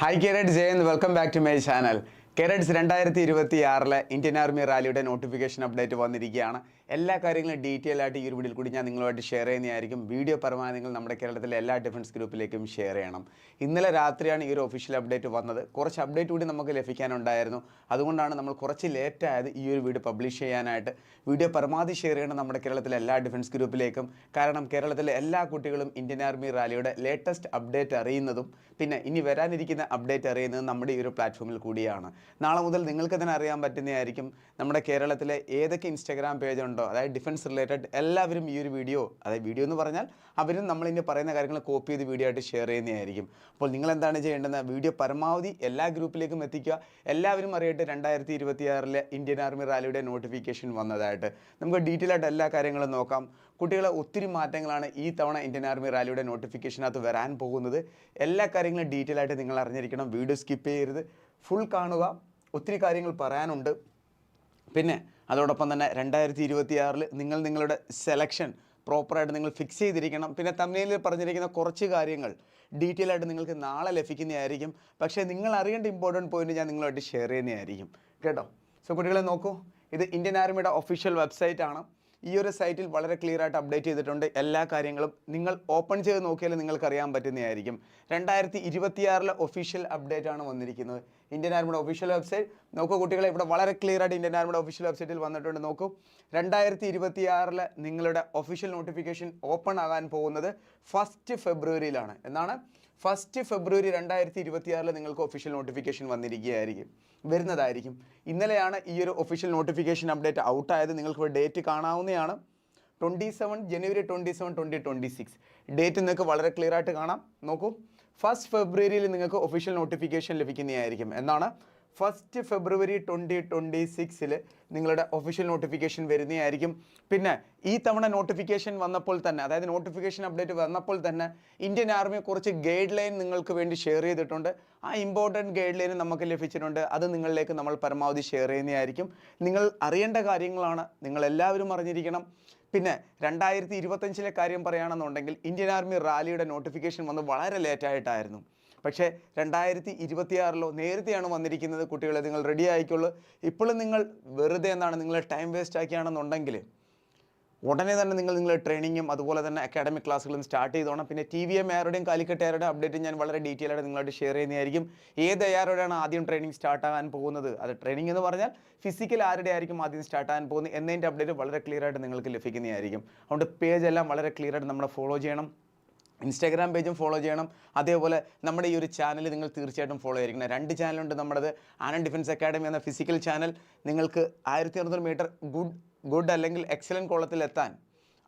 Hi carrot Jayan welcome back to my channel കേരറ്റ്സ് രണ്ടായിരത്തി ഇരുപത്തി ആറിലെ ഇന്ത്യൻ ആർമി റാലിയുടെ നോട്ടിഫിക്കേഷൻ അപ്ഡേറ്റ് വന്നിരിക്കുകയാണ്. എല്ലാ കാര്യങ്ങളും ഡീറ്റെയിൽ ആയിട്ട് ഈ ഒരു വീഡിയോയിൽ കൂടി ഞാൻ നിങ്ങളുമായിട്ട് ഷെയർ ചെയ്യുന്നതായിരിക്കും. വീഡിയോ പരമാവധി നിങ്ങൾ നമ്മുടെ കേരളത്തിലെ എല്ലാ ഡിഫൻസ് ഗ്രൂപ്പിലേക്കും ഷെയർ ചെയ്യണം. ഇന്നലെ രാത്രിയാണ് ഈ ഒരു ഒഫീഷ്യൽ അപ്ഡേറ്റ് വന്നത്. കുറച്ച് അപ്ഡേറ്റ് കൂടി നമുക്ക് ലഭിക്കാനുണ്ടായിരുന്നു. അതുകൊണ്ടാണ് നമ്മൾ കുറച്ച് ലേറ്റ് ആയത് ഈ ഒരു വീഡിയോ പബ്ലിഷ് ചെയ്യാനായിട്ട്. വീഡിയോ പരമാവധി ഷെയർ ചെയ്യണം നമ്മുടെ കേരളത്തിലെ എല്ലാ ഡിഫൻസ് ഗ്രൂപ്പിലേക്കും. കാരണം കേരളത്തിലെ എല്ലാ കുട്ടികളും ഇന്ത്യൻ ആർമി റാലിയുടെ ലേറ്റസ്റ്റ് അപ്ഡേറ്റ് അറിയുന്നതും പിന്നെ ഇനി വരാനിരിക്കുന്ന അപ്ഡേറ്റ് അറിയുന്നതും നമ്മുടെ ഈ ഒരു പ്ലാറ്റ്ഫോമിൽ കൂടിയാണ്. നാളെ മുതൽ നിങ്ങൾക്ക് തന്നെ അറിയാൻ പറ്റുന്നതായിരിക്കും നമ്മുടെ കേരളത്തിലെ ഏതൊക്കെ ഇൻസ്റ്റാഗ്രാം പേജ് ഉണ്ടോ? അതായത് ഡിഫൻസ് റിലേറ്റഡ് എല്ലാവരും ഈ ഒരു വീഡിയോ അതായത് വീഡിയോ എന്ന് പറഞ്ഞാൽ അവരും നമ്മൾ ഇനി പറയുന്ന കാര്യങ്ങൾ കോപ്പി ചെയ്ത് വീഡിയോ ആയിട്ട് ഷെയർ ചെയ്യുന്നതായിരിക്കും. അപ്പോൾ നിങ്ങൾ എന്താണ് ചെയ്യേണ്ടത്? വീഡിയോ പരമാവധി എല്ലാ ഗ്രൂപ്പിലേക്കും എത്തിക്കുക. എല്ലാവരും അറിയട്ടെ രണ്ടായിരത്തി ഇരുപത്തിയാറിലെ ഇന്ത്യൻ ആർമി റാലിയുടെ നോട്ടിഫിക്കേഷൻ വന്നതായിട്ട്. നമുക്ക് ഡീറ്റെയിൽ ആയിട്ട് എല്ലാ കാര്യങ്ങളും നോക്കാം. കുട്ടികളെ ഒത്തിരി മാറ്റങ്ങളാണ് ഈ തവണ ഇന്ത്യൻ ആർമി റാലിയുടെ നോട്ടിഫിക്കേഷനകത്ത് വരാൻ പോകുന്നത്. എല്ലാ കാര്യങ്ങളും ഡീറ്റെയിൽ ആയിട്ട് നിങ്ങൾ അറിഞ്ഞിരിക്കണം. വീഡിയോ സ്കിപ്പ് ചെയ്യരുത്. ഫുൾ കാണുക. ഒത്തിരി കാര്യങ്ങൾ പറയാനുണ്ട്. പിന്നെ അതോടൊപ്പം തന്നെ രണ്ടായിരത്തി ഇരുപത്തിയാറിൽ നിങ്ങൾ നിങ്ങളുടെ സെലക്ഷൻ പ്രോപ്പറായിട്ട് നിങ്ങൾ ഫിക്സ് ചെയ്തിരിക്കണം. പിന്നെ തമിഴിൽ പറഞ്ഞിരിക്കുന്ന കുറച്ച് കാര്യങ്ങൾ ഡീറ്റെയിൽ ആയിട്ട് നിങ്ങൾക്ക് നാളെ ലഭിക്കുന്നതായിരിക്കും. പക്ഷേ നിങ്ങൾ അറിയേണ്ട ഇമ്പോർട്ടന്റ് പോയിന്റ് ഞാൻ നിങ്ങളുമായിട്ട് ഷെയർ ചെയ്യുന്നതായിരിക്കും. കേട്ടോ? സോ കുട്ടികളെ നോക്കൂ. ഇത് ഇന്ത്യൻ ആർമിയുടെ ഒഫീഷ്യൽ വെബ്സൈറ്റ് ആണ്. ഈ ഒരു സൈറ്റിൽ വളരെ ക്ലിയർ ആയിട്ട് അപ്ഡേറ്റ് ചെയ്തിട്ടുണ്ട് എല്ലാ കാര്യങ്ങളും. നിങ്ങൾ ഓപ്പൺ ചെയ്ത് നോക്കിയാൽ നിങ്ങൾക്ക് അറിയാൻ പറ്റുന്നതായിരിക്കും. രണ്ടായിരത്തി ഇരുപത്തിയാറിലെ ഒഫീഷ്യൽ അപ്ഡേറ്റ് ആണ് വന്നിരിക്കുന്നത്. ഇന്ത്യൻ ആർമിയുടെ ഒഫീഷ്യൽ വെബ്സൈറ്റ് നോക്കൂ കുട്ടികളെ ഇവിടെ വളരെ ക്ലിയർ ആയിട്ട് ഇന്ത്യൻ ആർമിയുടെ ഒഫീഷ്യൽ വെബ്സൈറ്റിൽ വന്നിട്ടുണ്ട്. നോക്കൂ രണ്ടായിരത്തി ഇരുപത്തിയാറിൽ നിങ്ങളുടെ ഒഫീഷ്യൽ നോട്ടിഫിക്കേഷൻ ഓപ്പൺ ആകാൻ പോകുന്നത് ഫസ്റ്റ് ഫെബ്രുവരിയിലാണ്. എന്നാണ് ഫസ്റ്റ് ഫെബ്രുവരി രണ്ടായിരത്തി ഇരുപത്തിയാറിൽ നിങ്ങൾക്ക് ഒഫീഷ്യൽ നോട്ടിഫിക്കേഷൻ വന്നിരിക്കുകയായിരിക്കും വരുന്നതായിരിക്കും. ഇന്നലെയാണ് ഈ ഒരു ഒഫീഷ്യൽ നോട്ടിഫിക്കേഷൻ അപ്ഡേറ്റ് ഔട്ടായത് നിങ്ങൾക്ക് ഡേറ്റ് കാണാവുന്നതാണ്. Twenty seven January twenty seven twenty twenty six date നിങ്ങൾക്ക് വളരെ ക്ലിയർ ആയിട്ട് കാണാം. നോക്കൂ ഫസ്റ്റ് ഫെബ്രുവരിയിൽ നിങ്ങൾക്ക് ഒഫീഷ്യൽ നോട്ടിഫിക്കേഷൻ ലഭിക്കുന്നതായിരിക്കും. എന്നാണ് ഫസ്റ്റ് ഫെബ്രുവരി ട്വന്റി ട്വന്റി സിക്സിൽ നിങ്ങളുടെ ഒഫീഷ്യൽ നോട്ടിഫിക്കേഷൻ വരുന്നതായിരിക്കും. പിന്നെ ഈ തവണ നോട്ടിഫിക്കേഷൻ വന്നപ്പോൾ തന്നെ അതായത് നോട്ടിഫിക്കേഷൻ അപ്ഡേറ്റ് വന്നപ്പോൾ തന്നെ ഇന്ത്യൻ ആർമി കുറച്ച് ഗൈഡ് ലൈൻ നിങ്ങൾക്ക് വേണ്ടി ഷെയർ ചെയ്തിട്ടുണ്ട്. ആ ഇമ്പോർട്ടന്റ് ഗൈഡ് ലൈൻ നമുക്ക് ലഭിച്ചിട്ടുണ്ട്. അത് നിങ്ങളിലേക്ക് നമ്മൾ പരമാവധി ഷെയർ ചെയ്യുന്നതായിരിക്കും. നിങ്ങൾ അറിയേണ്ട കാര്യങ്ങളാണ്. നിങ്ങളെല്ലാവരും അറിഞ്ഞിരിക്കണം. പിന്നെ രണ്ടായിരത്തി ഇരുപത്തഞ്ചിലെ കാര്യം പറയുകയാണെന്നുണ്ടെങ്കിൽ ഇന്ത്യൻ ആർമി റാലിയുടെ നോട്ടിഫിക്കേഷൻ വന്ന് വളരെ ലേറ്റായിട്ടായിരുന്നു പക്ഷേ രണ്ടായിരത്തി ഇരുപത്തിയാറിലോ നേരത്തെയാണ് വന്നിരിക്കുന്നത് കുട്ടികളെ നിങ്ങൾ റെഡി ആയിക്കോളൂ ഇപ്പോഴും നിങ്ങൾ വെറുതെ എന്താണ് നിങ്ങൾ ടൈം വേസ്റ്റ് ആക്കിയാണെന്നുണ്ടെങ്കിൽ ഉടനെ തന്നെ നിങ്ങൾ നിങ്ങളുടെ ട്രെയിനിങ്ങും അതുപോലെ തന്നെ അക്കാഡമിക് ക്ലാസ്സുകളും സ്റ്റാർട്ട് ചെയ്തോണം പിന്നെ ടി വി എം ആരുടെയും കാലിക്കട്ടുകാരുടെ അപ്ഡേറ്റ് ഞാൻ വളരെ ഡീറ്റെയിൽ ആയിട്ട് നിങ്ങളായിട്ട് ഷെയർ ചെയ്യുന്നതായിരിക്കും. ഏത് ആരോടെയാണ് ആദ്യം ട്രെയിനിങ് സ്റ്റാർട്ട് ആകാൻ പോകുന്നത്? അത് ട്രെയിനിങ് എന്ന് പറഞ്ഞാൽ ഫിസിക്കൽ ആരുടെ ആയിരിക്കും ആദ്യം സ്റ്റാർട്ട് ആകാൻ പോകുന്നത്? എന്നതിന്റെ അപ്ഡേറ്റ് വളരെ ക്ലിയർ ആയിട്ട് നിങ്ങൾക്ക് ലഭിക്കുന്നതായിരിക്കും. അതുകൊണ്ട് പേജ് എല്ലാം വളരെ ക്ലിയർ ആയിട്ട് നമ്മൾ ഫോളോ ചെയ്യണം. ഇൻസ്റ്റാഗ്രാം പേജും ഫോളോ ചെയ്യണം. അതേപോലെ നമ്മുടെ ഈ ഒരു ചാനൽ നിങ്ങൾ തീർച്ചയായിട്ടും ഫോളോ ചെയ്തിരിക്കണം രണ്ട് ചാനലുണ്ട് നമ്മുടേത് ആനന്ദ് ഡിഫൻസ് അക്കാഡമി എന്ന ഫിസിക്കൽ ചാനൽ. നിങ്ങൾക്ക് ആയിരത്തി അറുന്നൂറ് മീറ്റർ ഗുഡ് ഗുഡ് അല്ലെങ്കിൽ എക്സലന്റ് കോളത്തിൽ എത്താൻ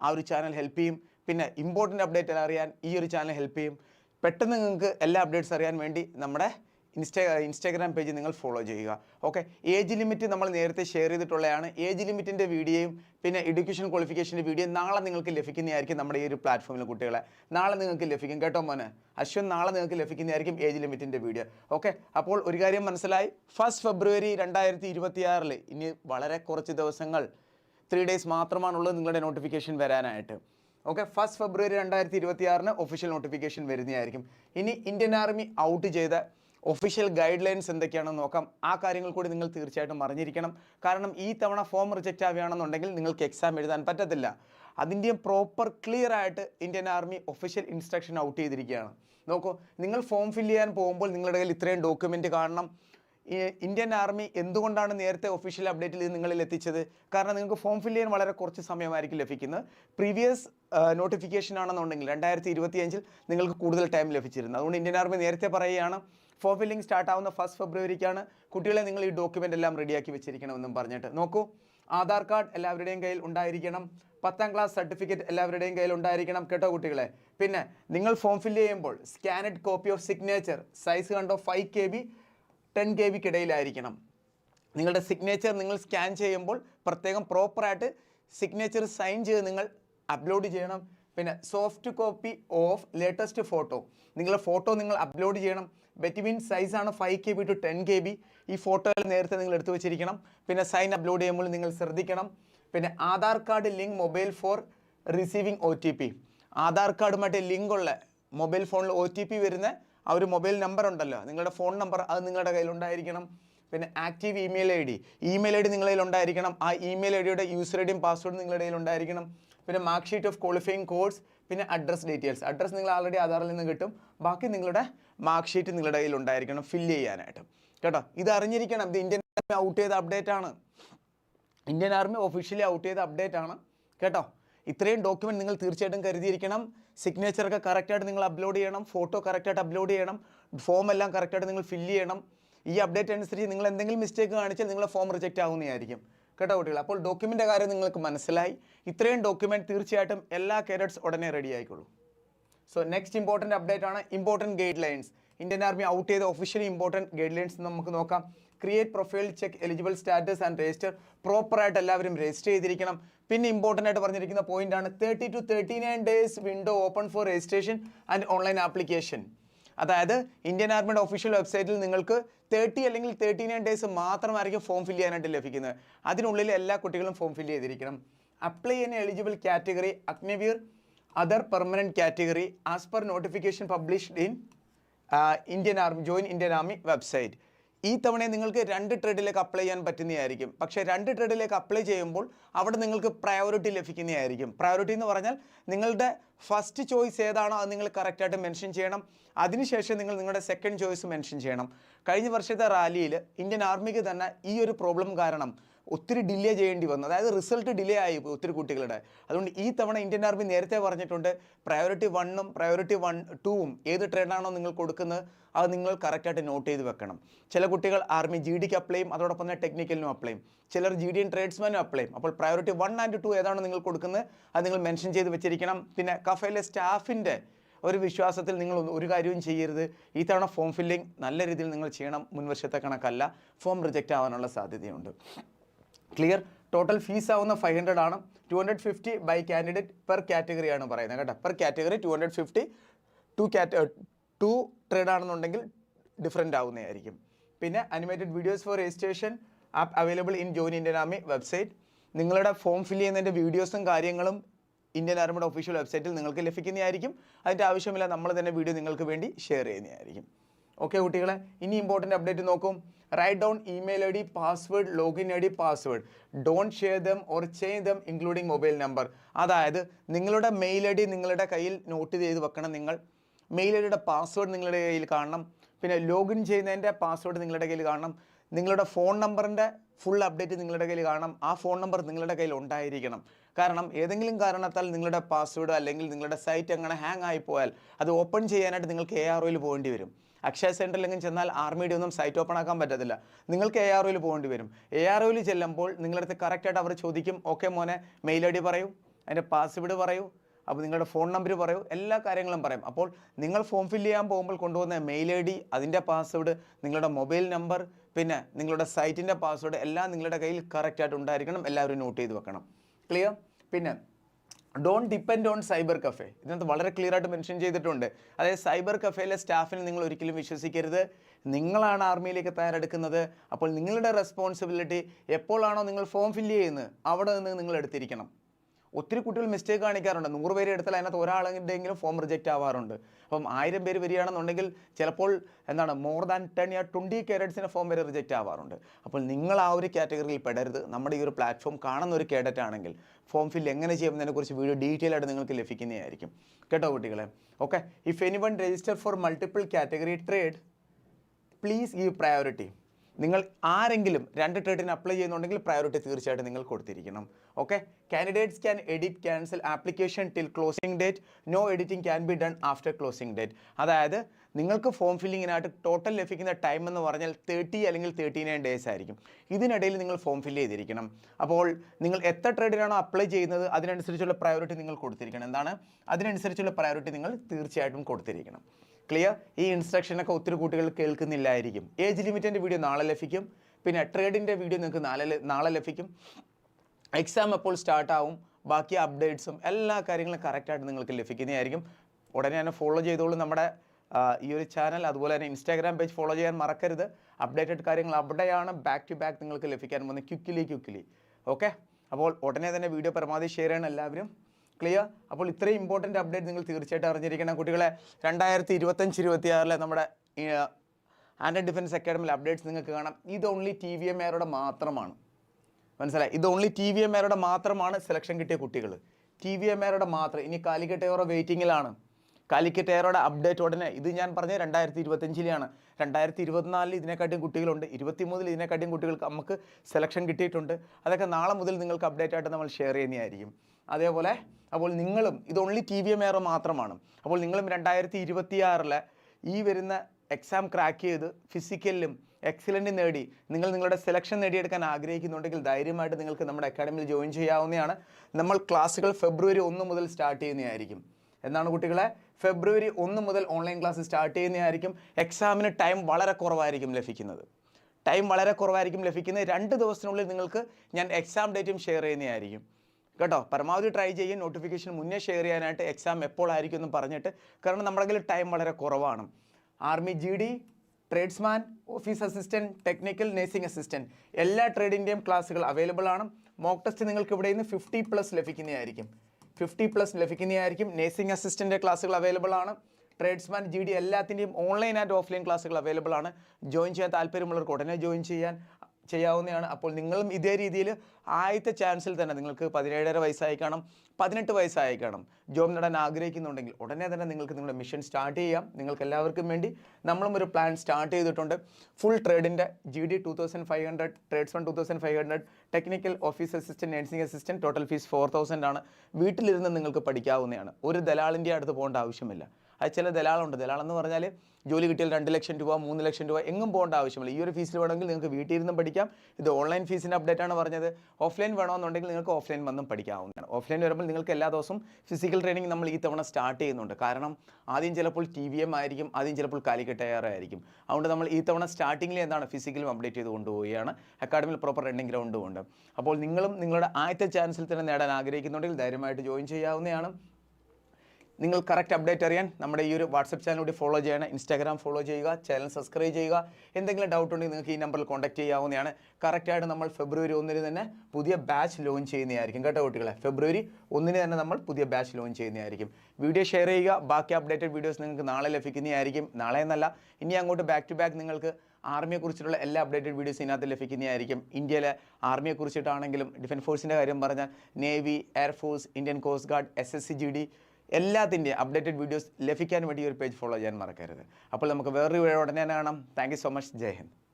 ആ ഒരു ചാനൽ ഹെൽപ്പ് ചെയ്യും. പിന്നെ ഇമ്പോർട്ടന്റ് അപ്ഡേറ്റ് അറിയാൻ ഈ ഒരു ചാനൽ ഹെൽപ്പ് ചെയ്യും. പെട്ടെന്ന് നിങ്ങൾക്ക് എല്ലാ അപ്ഡേറ്റ്സ് അറിയാൻ വേണ്ടി നമ്മുടെ ഇൻസ്റ്റാ ഇൻസ്റ്റാഗ്രാം പേജ് നിങ്ങൾ ഫോളോ ചെയ്യുക. ഓക്കെ ഏജ് ലിമിറ്റ് നമ്മൾ നേരത്തെ ഷെയർ ചെയ്തിട്ടുള്ളതാണ്. ഏജ് ലിമിറ്റിന്റെ വീഡിയോയും പിന്നെ എഡ്യൂക്കേഷൻ ക്വാളിഫിക്കേഷന്റെ വീഡിയോ നാളെ നിങ്ങൾക്ക് ലഭിക്കുന്നതായിരിക്കും നമ്മുടെ ഈ ഒരു പ്ലാറ്റ്ഫോമിലെ കുട്ടികളെ. നാളെ നിങ്ങൾക്ക് ലഭിക്കും. കേട്ടോ മോനെ? അശ്വൻ നാളെ നിങ്ങൾക്ക് ലഭിക്കുന്നതായിരിക്കും ഏജ് ലിമിറ്റിന്റെ വീഡിയോ ഓക്കെ അപ്പോൾ ഒരു കാര്യം മനസ്സിലായി. ഫസ്റ്റ് ഫെബ്രുവരി രണ്ടായിരത്തി ഇരുപത്തിയാറിൽ ഇനി വളരെ കുറച്ച് ദിവസങ്ങൾ ത്രീ ഡേയ്സ് മാത്രമാണുള്ളത് നിങ്ങളുടെ നോട്ടിഫിക്കേഷൻ വരാനായിട്ട്. ഓക്കെ ഫസ്റ്റ് ഫെബ്രുവരി രണ്ടായിരത്തി ഇരുപത്തിയാറിന് ഒഫീഷ്യൽ നോട്ടിഫിക്കേഷൻ വരുന്നതായിരിക്കും. ഇനി ഇന്ത്യൻ ആർമി ഔട്ട് ചെയ്ത ഒഫീഷ്യൽ ഗൈഡ് ലൈൻസ് എന്തൊക്കെയാണെന്ന് നോക്കാം. ആ കാര്യങ്ങൾ കൂടി നിങ്ങൾ തീർച്ചയായിട്ടും അറിഞ്ഞിരിക്കണം. കാരണം ഈ തവണ ഫോം റിജക്റ്റ് ആവുകയാണെന്നുണ്ടെങ്കിൽ നിങ്ങൾക്ക് എക്സാം എഴുതാൻ പറ്റത്തില്ല. അതിന്റെ പ്രോപ്പർ ക്ലിയർ ആയിട്ട് Indian army official instruction out ചെയ്തിരിക്കുകയാണ്. നോക്കൂ നിങ്ങൾ ഫോം ഫില്ല് ചെയ്യാൻ പോകുമ്പോൾ നിങ്ങളുടെ കയ്യിൽ ഇത്രയും ഡോക്യുമെന്റ് കാണണം. ഇന്ത്യൻ ആർമി എന്തുകൊണ്ടാണ് നേരത്തെ ഒഫീഷ്യൽ അപ്ഡേറ്റിൽ ഇത് നിങ്ങളിൽ എത്തിച്ചത്? കാരണം നിങ്ങൾക്ക് ഫോം ഫില്ല് ചെയ്യാൻ വളരെ കുറച്ച് സമയമായിരിക്കും ലഭിക്കുന്നത്. പ്രീവിയസ് നോട്ടിഫിക്കേഷൻ ആണെന്നുണ്ടെങ്കിൽ രണ്ടായിരത്തി ഇരുപത്തിയഞ്ചിൽ നിങ്ങൾക്ക് കൂടുതൽ ടൈം ലഭിച്ചിരുന്നു. അതുകൊണ്ട് ഇന്ത്യൻ ആർമി നേരത്തെ പറയുകയാണ് ഫോം ഫില്ലിംഗ് സ്റ്റാർട്ട് ആവുന്ന ഫസ്റ്റ് ഫെബ്രുവരിക്കാണ് കുട്ടികളെ നിങ്ങൾ ഈ ഡോക്യുമെന്റ് എല്ലാം റെഡിയാക്കി വെച്ചിരിക്കണമെന്നും പറഞ്ഞിട്ട്. നോക്കൂ ആധാർ കാർഡ് എല്ലാവരുടെയും കയ്യിൽ ഉണ്ടായിരിക്കണം. പത്താം ക്ലാസ് സർട്ടിഫിക്കറ്റ് എല്ലാവരുടെയും കയ്യിൽ ഉണ്ടായിരിക്കണം കേട്ടോ കുട്ടികളെ. പിന്നെ നിങ്ങൾ ഫോം ഫില്ല് ചെയ്യുമ്പോൾ scanned copy of signature size കണ്ടോ? Five K B ten K ബിക്കിടയിലായിരിക്കണം നിങ്ങളുടെ സിഗ്നേച്ചർ നിങ്ങൾ സ്കാൻ ചെയ്യുമ്പോൾ പ്രത്യേകം പ്രോപ്പറായിട്ട് സിഗ്നേച്ചർ സൈൻ ചെയ്ത് നിങ്ങൾ അപ്ലോഡ് ചെയ്യണം. പിന്നെ soft copy of latest photo നിങ്ങളുടെ ഫോട്ടോ നിങ്ങൾ അപ്ലോഡ് ചെയ്യണം. ബെറ്റ്വീൻ സൈസാണ് five K B to ten K B ഈ ഫോട്ടോകൾ നേരത്തെ നിങ്ങൾ എടുത്തു വെച്ചിരിക്കണം. പിന്നെ സൈൻ അപ്ലോഡ് ചെയ്യുമ്പോൾ നിങ്ങൾ ശ്രദ്ധിക്കണം. പിന്നെ Aadhaar card link mobile for receiving O T P Aadhaar കാർഡുമായിട്ട് link ഉള്ള മൊബൈൽ ഫോണിൽ ഒ ടി പി വരുന്ന ആ ഒരു മൊബൈൽ നമ്പർ ഉണ്ടല്ലോ. നിങ്ങളുടെ ഫോൺ നമ്പർ അത് നിങ്ങളുടെ കയ്യിലുണ്ടായിരിക്കണം പിന്നെ active email I D email I D നിങ്ങളുടെ ഉണ്ടായിരിക്കണം. ആ ഇമെയിൽ ഐ ഡിയുടെ യൂസർ ഐ ഡിയും പാസ്വേഡും നിങ്ങളുടെ ഉണ്ടായിരിക്കണം. പിന്നെ mark sheet of qualifying course പിന്നെ അഡ്രസ് ഡീറ്റെയിൽസ് അഡ്രസ് നിങ്ങൾ ആൾറെഡി ആധാറിൽ നിന്ന് കിട്ടും. ബാക്കി നിങ്ങളുടെ മാർക്ക് ഷീറ്റ് നിങ്ങളുടെ കയ്യിൽ ഉണ്ടായിരിക്കണം ഫില്ല് ചെയ്യാനായിട്ട്. കേട്ടോ? ഇത് അറിഞ്ഞിരിക്കണം. ഇത് ഇന്ത്യൻ ആർമി ഔട്ട് ചെയ്ത അപ്ഡേറ്റ് ആണ്. ഇന്ത്യൻ ആർമി ഒഫീഷ്യലി ഔട്ട് ചെയ്ത അപ്ഡേറ്റ് ആണ്. കേട്ടോ? ഇത്രയും ഡോക്യുമെന്റ് നിങ്ങൾ തീർച്ചയായിട്ടും കരുതിയിരിക്കണം. സിഗ്നേച്ചറൊക്കെ കറക്റ്റായിട്ട് നിങ്ങൾ അപ്ലോഡ് ചെയ്യണം. ഫോട്ടോ കറക്റ്റായിട്ട് അപ്ലോഡ് ചെയ്യണം. ഫോം എല്ലാം കറക്റ്റായിട്ട് നിങ്ങൾ ഫില്ല് ചെയ്യണം. ഈ അപ്ഡേറ്റ് അനുസരിച്ച് നിങ്ങൾ എന്തെങ്കിലും മിസ്റ്റേക്ക് കാണിച്ചാൽ നിങ്ങളുടെ ഫോം റിജക്റ്റ് ആവുന്നതായിരിക്കും. കേട്ടോ കുട്ടികൾ അപ്പോൾ ഡോക്യുമെന്റ് കാര്യം നിങ്ങൾക്ക് മനസ്സിലായി. ഇത്രയും ഡോക്യുമെന്റ് തീർച്ചയായിട്ടും എല്ലാ കേരറ്റ്സ് ഉടനെ റെഡി ആയിക്കോളൂ. സോ നെക്സ്റ്റ് ഇമ്പോർട്ടന്റ് അപ്ഡേറ്റ് ആണ് important guidelines Indian army out ചെയ്ത ഒഫീഷ്യലി ഇമ്പോർട്ടന്റ് ഗൈഡ് ലൈൻസ് നമുക്ക് നോക്കാം. Create profile check eligible status and register പ്രോപ്പറായിട്ട് എല്ലാവരും രജിസ്റ്റർ ചെയ്തിരിക്കണം. പിന്നെ ഇമ്പോർട്ടന്റ് ആയിട്ട് പറഞ്ഞിരിക്കുന്ന പോയിന്റ് ആണ്. Thirty two thirty nine days window open for registration and online application അതായത് ഇന്ത്യൻ ആർമിയുടെ ഒഫീഷ്യൽ വെബ്സൈറ്റിൽ നിങ്ങൾക്ക് തേർട്ടി അല്ലെങ്കിൽ തേർട്ടി നയൻ ഡേയ്സ് മാത്രമായിരിക്കും ഫോം ഫില്ല് ചെയ്യാനായിട്ട് ലഭിക്കുന്നത്. അതിനുള്ളിൽ എല്ലാ കുട്ടികളും ഫോം ഫില്ല് ചെയ്തിരിക്കണം. അപ്ലൈ ചെയ്യുന്ന eligible category Agniveer other permanent category as per notification published in Indian army join Indian army website ഈ തവണ നിങ്ങൾക്ക് രണ്ട് ട്രേഡിലേക്ക് അപ്ലൈ ചെയ്യാൻ പറ്റുന്നതായിരിക്കും. പക്ഷേ രണ്ട് ട്രേഡിലേക്ക് അപ്ലൈ ചെയ്യുമ്പോൾ അവിടെ നിങ്ങൾക്ക് പ്രയോറിറ്റി ലഭിക്കുന്നതായിരിക്കും. പ്രയോറിറ്റി എന്ന് പറഞ്ഞാൽ നിങ്ങളുടെ ഫസ്റ്റ് ചോയ്സ് ഏതാണോ അത് നിങ്ങൾ കറക്റ്റായിട്ട് മെൻഷൻ ചെയ്യണം. അതിനുശേഷം നിങ്ങൾ നിങ്ങളുടെ സെക്കൻഡ് ചോയ്സ് മെൻഷൻ ചെയ്യണം. കഴിഞ്ഞ വർഷത്തെ റാലിയിൽ ഇന്ത്യൻ ആർമിക്ക് തന്നെ ഈ ഒരു പ്രോബ്ലം കാരണം ഒത്തിരി ഡിലേ ചെയ്യേണ്ടി വന്നു. അതായത് റിസൾട്ട് ഡിലേ ആയി ഒത്തിരി കുട്ടികളുടെ. അതുകൊണ്ട് ഈ തവണ ഇന്ത്യൻ ആർമി നേരത്തെ പറഞ്ഞിട്ടുണ്ട് പ്രയോറിറ്റി വണ്ണും പ്രയോറിറ്റി വൺ ടൂവും ഏത് ട്രേഡാണോ നിങ്ങൾ കൊടുക്കുന്നത് അത് നിങ്ങൾ കറക്റ്റായിട്ട് നോട്ട് ചെയ്ത് വെക്കണം. ചില കുട്ടികൾ ആർമി ജി ഡിക്ക് അപ്ലൈ ചെയ്യും അതോടൊപ്പം തന്നെ ടെക്നിക്കലിനും അപ്ലൈ ചെയ്യും. ചിലർ ജി ഡി എൻ ട്രേഡ്സ്മാനും അപ്ലൈ ചെയ്യും. അപ്പോൾ പ്രയോറിറ്റി വൺ ആൻഡ് ടു ഏതാണോ നിങ്ങൾ കൊടുക്കുന്നത് അത് നിങ്ങൾ മെൻഷൻ ചെയ്ത് വെച്ചിരിക്കണം. പിന്നെ കഫയിലെ സ്റ്റാഫിന്റെ ഒരു വിശ്വാസത്തിൽ നിങ്ങൾ ഒരു കാര്യവും ചെയ്യരുത്. ഈ തവണ ഫോം ഫില്ലിംഗ് നല്ല രീതിയിൽ നിങ്ങൾ ചെയ്യണം മുൻവർഷത്തെ കണക്കല്ല. ഫോം റിജക്റ്റ് ആവാനുള്ള സാധ്യതയുണ്ട്. ക്ലിയർ ടോട്ടൽ ഫീസ് ആവുന്ന ഫൈവ് ഹൺഡ്രഡ് ആണ്. Two hundred fifty by candidate per category ആണ് പറയുന്നത് കേട്ടോ. Per category two hundred fifty two കാറ്റ two trade ആണെന്നുണ്ടെങ്കിൽ ഡിഫറെന്റ് ആവുന്നതായിരിക്കും. പിന്നെ animated videos for registration app available in join Indian army website നിങ്ങളുടെ form fill ചെയ്യുന്നതിന്റെ വീഡിയോസും കാര്യങ്ങളും ഇന്ത്യൻ ആർമിയുടെ ഒഫീഷ്യൽ വെബ്സൈറ്റിൽ നിങ്ങൾക്ക് ലഭിക്കുന്നതായിരിക്കും. അതിന്റെ ആവശ്യമില്ല നമ്മൾ തന്നെ വീഡിയോ നിങ്ങൾക്ക് വേണ്ടി ഷെയർ ചെയ്യുന്നതായിരിക്കും. ഓക്കെ കുട്ടികളെ ഇനി ഇമ്പോർട്ടന്റ് അപ്ഡേറ്റ് നോക്കും. Write down email I D password login I D password don't share them or change them including mobile number അതായത് നിങ്ങളുടെ മെയിൽ ഐ ഡി നിങ്ങളുടെ കയ്യിൽ നോട്ട് ചെയ്ത് വെക്കണം നിങ്ങൾ. മെയിൽ ഐ ഡിയുടെ പാസ്വേഡ് നിങ്ങളുടെ കയ്യിൽ കാണണം. പിന്നെ ലോഗിൻ ചെയ്യുന്നതിന്റെ പാസ്വേഡ് നിങ്ങളുടെ കയ്യിൽ കാണണം. നിങ്ങളുടെ ഫോൺ നമ്പറിന്റെ ഫുൾ അപ്ഡേറ്റ് നിങ്ങളുടെ കയ്യിൽ കാണണം. ആ ഫോൺ നമ്പർ നിങ്ങളുടെ കയ്യിൽ ഉണ്ടായിരിക്കണം. കാരണം ഏതെങ്കിലും കാരണത്താൽ നിങ്ങളുടെ പാസ്വേഡ് അല്ലെങ്കിൽ നിങ്ങളുടെ സൈറ്റ് അങ്ങനെ ഹാങ് ആയി പോയാൽ അത് ഓപ്പൺ ചെയ്യാനായിട്ട് നിങ്ങൾക്ക് എ ആർ ഒയിൽ പോകേണ്ടി വരും. അക്ഷയ സെന്ററിലെങ്കിലും ചെന്നാൽ ആർമിയുടെ ഒന്നും സൈറ്റ് ഓപ്പൺ ആക്കാൻ പറ്റത്തില്ല. നിങ്ങൾക്ക് എ ആർ ഒയിൽ പോകേണ്ടി വരും. എ ആർ ഒയിൽ ചെല്ലുമ്പോൾ നിങ്ങളടുത്ത് കറക്റ്റായിട്ട് അവർ ചോദിക്കും ഓക്കെ മോനെ മെയിൽ ഐ ഡി പറയൂ അതിന്റെ പാസ്വേഡ് പറയൂ അപ്പോൾ നിങ്ങളുടെ ഫോൺ നമ്പർ പറയൂ എല്ലാ കാര്യങ്ങളും പറയും. അപ്പോൾ നിങ്ങൾ ഫോം ഫില്ല് ചെയ്യാൻ പോകുമ്പോൾ കൊണ്ടുപോകുന്ന മെയിൽ ഐ ഡി അതിന്റെ പാസ്വേഡ് നിങ്ങളുടെ മൊബൈൽ നമ്പർ പിന്നെ നിങ്ങളുടെ സൈറ്റിന്റെ പാസ്വേഡ് എല്ലാം നിങ്ങളുടെ കയ്യിൽ കറക്റ്റായിട്ട് ഉണ്ടായിരിക്കണം. എല്ലാവരും നോട്ട് ചെയ്ത് വെക്കണം. ക്ലിയർ പിന്നെ don't depend on cyber cafe ഇതിനകത്ത് വളരെ ക്ലിയർ ആയിട്ട് മെൻഷൻ ചെയ്തിട്ടുണ്ട്. അതായത് സൈബർ കഫേയിലെ സ്റ്റാഫിനെ നിങ്ങൾ ഒരിക്കലും വിശ്വസിക്കരുത്. നിങ്ങളാണ് ആർമിയിലേക്ക് തയ്യാറെടുക്കുന്നത്. അപ്പോൾ നിങ്ങളുടെ റെസ്പോൺസിബിലിറ്റി എപ്പോഴാണോ നിങ്ങൾ ഫോം ഫില്ല് ചെയ്യുന്നത് അവിടെ നിന്ന് നിങ്ങൾ എടുത്തിരിക്കണം. ഒത്തിരി കുട്ടികൾ മിസ്റ്റേക്ക് കാണിക്കാറുണ്ട്. നൂറ് പേര് എടുത്താൽ അതിനകത്ത് ഒരാളെങ്കിലും ഫോം റിജക്റ്റ് ആവാറുണ്ട്. അപ്പം ആയിരം പേര് വരികയാണെന്നുണ്ടെങ്കിൽ ചിലപ്പോൾ എന്താണ് more than ten year twenty കേഡറ്റ്സിന്റെ form വരെ റിജക്റ്റ് ആവാറുണ്ട്. അപ്പോൾ നിങ്ങൾ ആ ഒരു കാറ്റഗറിയിൽ പെടരുത്. നമ്മുടെ ഈ ഒരു പ്ലാറ്റ്ഫോം കാണുന്ന ഒരു കേഡറ്റ് ആണെങ്കിൽ ഫോം ഫിൽ എങ്ങനെ ചെയ്യുന്നതിനെക്കുറിച്ച് വീഡിയോ ഡീറ്റെയിൽ ആയിട്ട് നിങ്ങൾക്ക് ലഭിക്കുന്നതായിരിക്കും. കേട്ടോ കുട്ടികളെ? Okay if any one register for multiple category trade please give priority നിങ്ങൾ ആരെങ്കിലും രണ്ട് ട്രേഡിന് അപ്ലൈ ചെയ്യുന്നുണ്ടെങ്കിൽ പ്രയോറിറ്റി തീർച്ചയായിട്ടും നിങ്ങൾ കൊടുത്തിരിക്കണം. Okay candidates can edit cancel application till closing date no editing can be done after closing date അതായത് നിങ്ങൾക്ക് form ഫില്ലിങ്ങിനായിട്ട് ടോട്ടൽ ലഭിക്കുന്ന ടൈം എന്ന് പറഞ്ഞാൽ തേർട്ടി അല്ലെങ്കിൽ തേർട്ടി നയൻ ഡേയ്സ് ആയിരിക്കും. ഇതിനിടയിൽ നിങ്ങൾ ഫോം ഫില്ല് ചെയ്തിരിക്കണം. അപ്പോൾ നിങ്ങൾ എത്ര ട്രേഡിനാണോ അപ്ലൈ ചെയ്യുന്നത് അതിനനുസരിച്ചുള്ള പ്രയോറിറ്റി നിങ്ങൾ കൊടുത്തിരിക്കണം. എന്താണ്? അതിനനുസരിച്ചുള്ള പ്രയോറിറ്റി നിങ്ങൾ തീർച്ചയായിട്ടും കൊടുത്തിരിക്കണം. ക്ലിയർ ഈ ഇൻസ്ട്രക്ഷനൊക്കെ ഒത്തിരി കുട്ടികൾ കേൾക്കുന്നില്ലായിരിക്കും. ഏജ് ലിമിറ്റിന്റെ വീഡിയോ നാളെ ലഭിക്കും. പിന്നെ ട്രേഡിന്റെ വീഡിയോ നിങ്ങൾക്ക് നാളെ നാളെ ലഭിക്കും. എക്സാം എപ്പോൾ സ്റ്റാർട്ടാവും ബാക്കി അപ്ഡേറ്റ്സും എല്ലാ കാര്യങ്ങളും കറക്റ്റായിട്ട് നിങ്ങൾക്ക് ലഭിക്കുന്നതായിരിക്കും. ഉടനെ തന്നെ ഫോളോ ചെയ്തോളൂ നമ്മുടെ ഈ ഒരു ചാനൽ അതുപോലെ തന്നെ ഇൻസ്റ്റാഗ്രാം പേജ് ഫോളോ ചെയ്യാൻ മറക്കരുത്. അപ്ഡേറ്റഡ് കാര്യങ്ങൾ അവിടെയാണ് ബാക്ക് ടു ബാക്ക് നിങ്ങൾക്ക് ലഭിക്കാൻ പോകുന്നത്. ക്യുക്കിലി ക്യുക്കിലി ഓക്കെ അപ്പോൾ ഉടനെ തന്നെ വീഡിയോ പരമാവധി ഷെയർ ചെയ്യണം എല്ലാവരും. ക്ലിയർ അപ്പോൾ ഇത്രയും ഇമ്പോർട്ടന്റ് അപ്ഡേറ്റ് നിങ്ങൾ തീർച്ചയായിട്ടും അറിഞ്ഞിരിക്കണം. കുട്ടികളെ രണ്ടായിരത്തി ഇരുപത്തഞ്ച് ഇരുപത്തി ആറിലെ നമ്മുടെ ആൻഡ് ഡിഫൻസ് അക്കാഡമിയിലെ അപ്ഡേറ്റ്സ് നിങ്ങൾക്ക് കാണാം. ഇത് ഓൺലി ടി വി എം മാത്രമാണ്. മനസ്സിലായി? ഇത് ഓൺലി ടി വി എം മാത്രമാണ് സെലക്ഷൻ കിട്ടിയ കുട്ടികൾ. ടി വി എം മാത്രം. ഇനി കാലിക്കറ്റ് എയറോ വെയിറ്റിങ്ങിലാണ് കാലിക്കറ്റ് എയറോടെ അപ്ഡേറ്റ് ഉടനെ ഇത് ഞാൻ പറഞ്ഞ രണ്ടായിരത്തി ഇരുപത്തഞ്ചിലെയാണ് രണ്ടായിരത്തി ഇരുപത്തിനാലിൽ ഇതിനെക്കാട്ടിയും കുട്ടികളുണ്ട്. ഇരുപത്തിമൂന്നിൽ ഇതിനെക്കാട്ടിയും കുട്ടികൾക്ക് നമുക്ക് സെലക്ഷൻ കിട്ടിയിട്ടുണ്ട്. അതൊക്കെ നാളെ മുതൽ നിങ്ങൾക്ക് അപ്ഡേറ്റ് ആയിട്ട് നമ്മൾ ഷെയർ ചെയ്യുന്നതായിരിക്കും. അതേപോലെ അപ്പോൾ നിങ്ങളും ഇത് only T V M aero മാത്രമാണ്. അപ്പോൾ നിങ്ങളും രണ്ടായിരത്തി ഇരുപത്തിയാറിലെ ഈ വരുന്ന എക്സാം ക്രാക്ക് ചെയ്ത് ഫിസിക്കലിലും എക്സലന്റ് നേടി നിങ്ങൾ നിങ്ങളുടെ സെലക്ഷൻ നേടിയെടുക്കാൻ ആഗ്രഹിക്കുന്നുണ്ടെങ്കിൽ ധൈര്യമായിട്ട് നിങ്ങൾക്ക് നമ്മുടെ അക്കാഡമിയിൽ ജോയിൻ ചെയ്യാവുന്നതാണ്. നമ്മൾ ക്ലാസ്സുകൾ ഫെബ്രുവരി ഒന്ന് മുതൽ സ്റ്റാർട്ട് ചെയ്യുന്നതായിരിക്കും. എന്നാണ് കുട്ടികളെ? ഫെബ്രുവരി ഒന്ന് മുതൽ ഓൺലൈൻ ക്ലാസ് സ്റ്റാർട്ട് ചെയ്യുന്നതായിരിക്കും. എക്സാമിന് ടൈം വളരെ കുറവായിരിക്കും ലഭിക്കുന്നത്. ടൈം വളരെ കുറവായിരിക്കും ലഭിക്കുന്നത് രണ്ട് ദിവസത്തിനുള്ളിൽ നിങ്ങൾക്ക് ഞാൻ എക്സാം ഡേറ്റും ഷെയർ ചെയ്യുന്നതായിരിക്കും. കേട്ടോ പരമാവധി ട്രൈ ചെയ്യും നോട്ടിഫിക്കേഷൻ മുന്നേ ഷെയർ ചെയ്യാനായിട്ട് എക്സാം എപ്പോഴായിരിക്കും എന്ന് പറഞ്ഞിട്ട്. കാരണം നമ്മുടെ കയ്യിൽ ടൈം വളരെ കുറവാണ്. Army G D tradesman office assistant technical nursing assistant എല്ലാ ട്രേഡിന്റെയും ക്ലാസ്സുകൾ അവൈലബിൾ ആണ്. മോക്ക് ടെസ്റ്റ് നിങ്ങൾക്ക് ഇവിടെ നിന്ന് ഫിഫ്റ്റി പ്ലസ് ലഭിക്കുന്നതായിരിക്കും. ഫിഫ്റ്റി പ്ലസ് ലഭിക്കുന്നതായിരിക്കും. നേഴ്സിംഗ് അസിസ്റ്റന്റ് ക്ലാസ്സുകൾ അവൈലബിൾ ആണ്. ട്രേഡ്സ്മാൻ ജി ഡി എല്ലാത്തിന്റെയും ഓൺലൈൻ ആൻഡ് ഓഫ്ലൈൻ ക്ലാസ്സുകൾ അവൈലബിൾ ആണ്. ജോയിൻ ചെയ്യാൻ താല്പര്യമുള്ളവർക്ക് ഉടനെ ജോയിൻ ചെയ്യാൻ. ചെയ്യാവുന്നതാണ്. അപ്പോൾ നിങ്ങളും ഇതേ രീതിയിൽ ആദ്യത്തെ ചാൻസിൽ തന്നെ നിങ്ങൾക്ക് പതിനേഴര വയസ്സായി കാണും പതിനെട്ട് വയസ്സായി കാണും ജോബ് നേടാൻ ആഗ്രഹിക്കുന്നുണ്ടെങ്കിൽ ഉടനെ തന്നെ നിങ്ങൾക്ക് നിങ്ങളുടെ മിഷൻ സ്റ്റാർട്ട് ചെയ്യാം. നിങ്ങൾക്ക് എല്ലാവർക്കും വേണ്ടി നമ്മളും ഒരു പ്ലാൻ സ്റ്റാർട്ട് ചെയ്തിട്ടുണ്ട്. Full ട്രേഡിന്റെ G D two thousand five hundred trades one two thousand five hundred technical office assistant nursing assistant total fees four thousand ആണ്. വീട്ടിലിരുന്ന് നിങ്ങൾക്ക് പഠിക്കാവുന്നതാണ്. ഒരു ദലാളിന്റെ അടുത്ത് പോകേണ്ട ആവശ്യമില്ല. അത് ചില ദലാളുണ്ട്. ദലാളെന്ന് പറഞ്ഞാൽ ജോലി കിട്ടിയാൽ രണ്ട് ലക്ഷം രൂപ മൂന്ന് ലക്ഷം രൂപ എങ്ങും പോകേണ്ട ആവശ്യമില്ല. ഈ ഒരു ഫീസിൽ വേണമെങ്കിൽ നിങ്ങൾക്ക് വീട്ടിൽ ഇരുന്നും പഠിക്കാം. ഇത് ഓൺലൈൻ ഫീസിന്റെ അപ്ഡേറ്റ് പറഞ്ഞത്. ഓഫ്ലൈൻ വേണമെന്നുണ്ടെങ്കിൽ നിങ്ങൾക്ക് ഓഫ്ലൈൻ വന്നും പഠിക്കാവുന്നതാണ്. ഓഫ്ലൈൻ വരുമ്പോൾ നിങ്ങൾക്ക് എല്ലാ ദിവസവും ഫിസിക്കൽ ട്രെയിനിങ് നമ്മൾ ഈ തവണ സ്റ്റാർട്ട് ചെയ്യുന്നുണ്ട്. കാരണം ആദ്യം ചിലപ്പോൾ ടി വി എം ആയിരിക്കും ആദ്യം ചിലപ്പോൾ കാലിക്കറ്റ് ആയിരിക്കും അതുകൊണ്ട് നമ്മൾ ഈ തവണ സ്റ്റാർട്ടിങ്ങിൽ എന്താണ് ഫിസിക്കലും അപ്ഡേറ്റ് ചെയ്ത് കൊണ്ടുപോവുകയാണ്. അക്കാഡമിയിൽ പ്രോപ്പർ റണ്ണിങ് ഗ്രൗണ്ടും ഉണ്ട്. അപ്പോൾ നിങ്ങളും നിങ്ങളുടെ ആദ്യത്തെ ചാൻസിൽ തന്നെ നേടാൻ ആഗ്രഹിക്കുന്നുണ്ടെങ്കിൽ ധൈര്യമായിട്ട് ജോയിൻ ചെയ്യാവുന്നതാണ്. നിങ്ങൾ കറക്റ്റ് അപ്ഡേറ്റ് അറിയാൻ നമ്മുടെ ഈ ഒരു വാട്സപ്പ് ചാനൽ കൂടി ഫോളോ ചെയ്യണം. ഇൻസ്റ്റാഗ്രാം ഫോളോ ചെയ്യുക ചാനൽ സബ്സ്ക്രൈബ് ചെയ്യുക. എന്തെങ്കിലും ഡൗട്ട് ഉണ്ടെങ്കിൽ നിങ്ങൾക്ക് ഈ നമ്പറിൽ കോൺടാക്ട് ചെയ്യാവുന്നതാണ്. കറക്റ്റായിട്ട് നമ്മൾ ഫെബ്രുവരി ഒന്നിന് തന്നെ പുതിയ ബാച്ച് ലോഞ്ച് ചെയ്യുന്നതായിരിക്കും. കേട്ടോ കുട്ടികളെ? ഫെബ്രുവരി ഒന്നിന് തന്നെ നമ്മൾ പുതിയ ബാച്ച് ലോഞ്ച് ചെയ്യുന്നതായിരിക്കും. വീഡിയോ ഷെയർ ചെയ്യുക. ബാക്കി അപ്ഡേറ്റഡ് വീഡിയോസ് നിങ്ങൾക്ക് നാളെ ലഭിക്കുന്നതായിരിക്കും. നാളെ എന്നല്ല ഇനി അങ്ങോട്ട് ബാക്ക് ടു ബാക്ക് നിങ്ങൾക്ക് ആർമിയെ കുറിച്ചിട്ടുള്ള എല്ലാ അപ്ഡേറ്റഡ് വീഡിയോസ് ഇതിനകത്ത് ലഭിക്കുന്നതായിരിക്കും. ഇന്ത്യയിലെ ആർമിയെ കുറിച്ചിട്ടാണെങ്കിലും ഡിഫൻസ് ഫോഴ്സിന്റെ കാര്യം പറഞ്ഞാൽ navy air force Indian coast guard S S C G D എല്ലാത്തിന്റെയും അപ്ഡേറ്റഡ് വീഡിയോസ് ലഭിക്കാൻ വേണ്ടി ഒരു പേജ് ഫോളോ ചെയ്യാൻ മറക്കരുത്. അപ്പോൾ നമുക്ക് വേറൊരു വീഡിയോ ഉടനെ കാണാം. Thank so much Jai Hind.